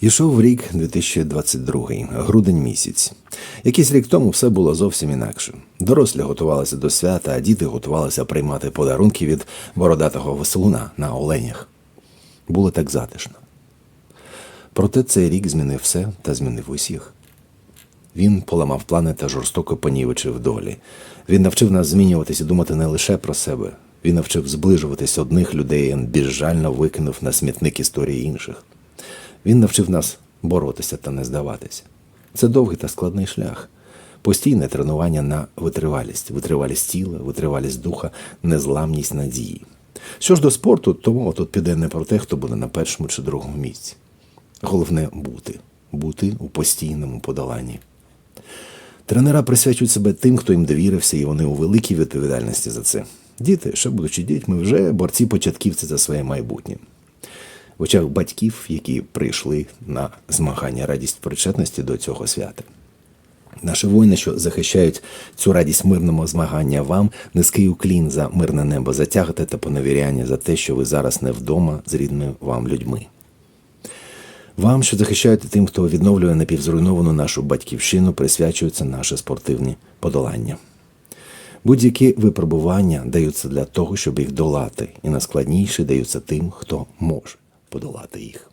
Ішов рік 2022, грудень місяць. Якийсь рік тому все було зовсім інакше. Дорослі готувалися до свята, а діти готувалися приймати подарунки від бородатого веселуна на оленях. Було так затишно. Проте цей рік змінив все та змінив усіх. Він поламав плани та жорстоко понівечив долі. Він навчив нас змінюватися і думати не лише про себе. Він навчив зближуватись одних людей, і безжально викинув на смітник історії інших. Він навчив нас боротися та не здаватися. Це довгий та складний шлях. Постійне тренування на витривалість, витривалість тіла, витривалість духа, незламність надії. Що ж до спорту, то мова тут піде не про те, хто буде на першому чи другому місці. Головне бути, бути у постійному подоланні. Тренера присвячують себе тим, хто їм довірився, і вони у великій відповідальності за це. Діти, ще будучи дітьми, вже борці-початківці за своє майбутнє. В очах батьків, які прийшли на змагання радість причетності до цього свята. Наші воїни, що захищають цю радість мирного змагання вам, низький уклін за мирне небо, затягати та поневіряння за те, що ви зараз не вдома з рідними вам людьми. Вам, що захищаєте тим, хто відновлює напівзруйновану нашу батьківщину, присвячуються наші спортивні подолання. Будь-які випробування даються для того, щоб їх долати, і найскладніші даються тим, хто може подолати їх.